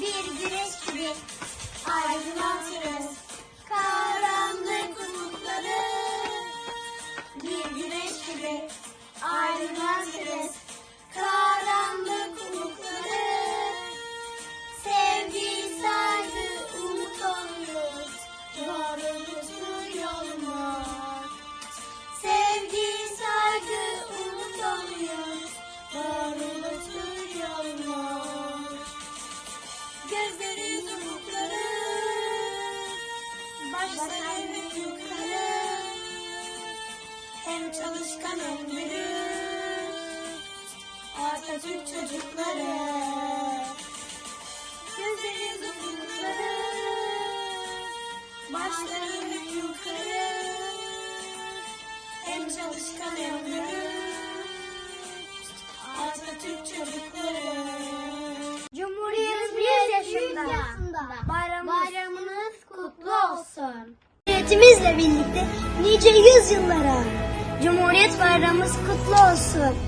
bir güneş gibi. basan hem karı Hem çalışkan hem dürüst Atatürk çocukları. Gözleri ufukları Başları hep yukarı. Hem çalışkan hem dürüst Atatürk çocukları. Cumhuriyetimiz yaşında. Bayram Cumhuriyetimizle birlikte nice yüzyıllara. Cumhuriyet bayramımız kutlu olsun.